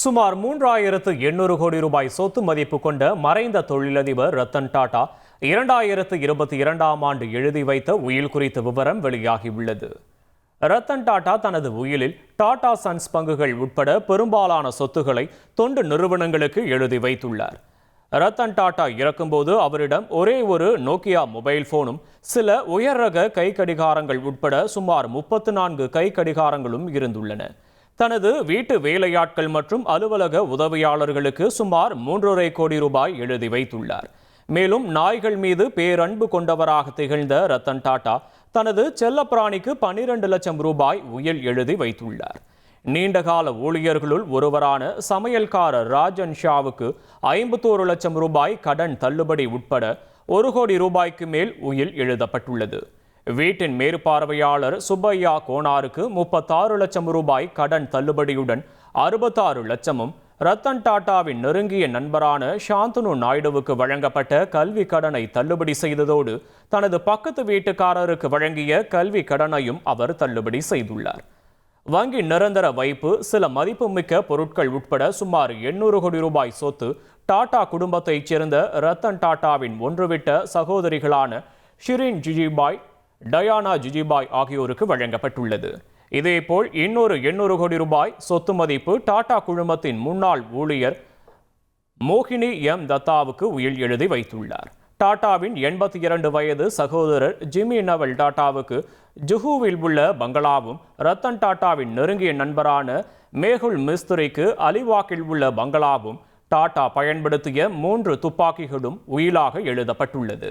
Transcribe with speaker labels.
Speaker 1: சுமார் மூன்றாயிரத்து எண்ணூறு கோடி ரூபாய் சொத்து மதிப்பு கொண்ட மறைந்த தொழிலதிபர் ரத்தன் டாடா இரண்டாயிரத்து இருபத்தி இரண்டாம் ஆண்டு எழுதி வைத்த உயில் குறித்த விவரம் வெளியாகியுள்ளது. ரத்தன் டாடா தனது உயிலில் டாடா சன்ஸ் பங்குகள் உட்பட பெரும்பாலான சொத்துக்களை தொண்டு நிறுவனங்களுக்கு எழுதி வைத்துள்ளார். ரத்தன் டாடா இறக்கும்போது அவரிடம் ஒரே ஒரு நோக்கியா மொபைல் போனும் சில உயர் ரக கை கடிகாரங்கள் உட்பட சுமார் முப்பத்து நான்கு கை கடிகாரங்களும் இருந்துள்ளன. தனது வீட்டு வேலையாட்கள் மற்றும் அலுவலக உதவியாளர்களுக்கு சுமார் மூன்றரை கோடி ரூபாய் எழுதி வைத்துள்ளார். மேலும் நாய்கள் மீது பேரன்பு கொண்டவராக திகழ்ந்த ரத்தன் டாடா தனது செல்லப்பிராணிக்கு பன்னிரண்டு லட்சம் ரூபாய் உயில் எழுதி வைத்துள்ளார். நீண்டகால ஊழியர்களுள் ஒருவரான சமையல்காரர் ராஜன் ஷாவுக்கு ஐம்பத்தோரு லட்சம் ரூபாய் கடன் தள்ளுபடி உட்பட ஒரு கோடி ரூபாய்க்கு மேல் உயில் எழுதப்பட்டுள்ளது. வீட்டின் மேற்பார்வையாளர் சுப்பையா கோனாருக்கு முப்பத்தாறு லட்சம் ரூபாய் கடன் தள்ளுபடியுடன் அறுபத்தாறு லட்சமும் ரத்தன் டாட்டாவின் நெருங்கிய நண்பரான சாந்தனு நாயுடுவுக்கு வழங்கப்பட்ட கல்வி கடனை தள்ளுபடி செய்ததோடு தனது பக்கத்து வீட்டுக்காரருக்கு வழங்கிய கல்வி கடனையும் அவர் தள்ளுபடி செய்துள்ளார். வங்கி நிரந்தர வைப்பு சில மதிப்புமிக்க பொருட்கள் உட்பட சுமார் எண்ணூறு கோடி ரூபாய் சொத்து டாடா குடும்பத்தைச் சேர்ந்த ரத்தன் டாட்டாவின் ஒன்றுவிட்ட சகோதரிகளான ஷிரின் ஜிஜிபாய் டயானா ஜிஜிபாய் ஆகியோருக்கு வழங்கப்பட்டுள்ளது. இதேபோல் இன்னொரு எண்ணூறு கோடி ரூபாய் சொத்து மதிப்பு டாடா குழுமத்தின் முன்னாள் ஊழியர் மோகினி எம் தத்தாவுக்கு உயில் எழுதி வைத்துள்ளார். டாடாவின் எண்பத்தி இரண்டு வயது சகோதரர் ஜிமி நவல் டாடாவுக்கு ஜுஹுவில் உள்ள பங்களாவும் ரத்தன் டாடாவின் நெருங்கிய நண்பரான மேகுல் மிஸ்திரிக்கு அலிவாக்கில் உள்ள பங்களாவும் டாடா பயன்படுத்திய மூன்று துப்பாக்கிகளும் உயிலாக எழுதப்பட்டுள்ளது.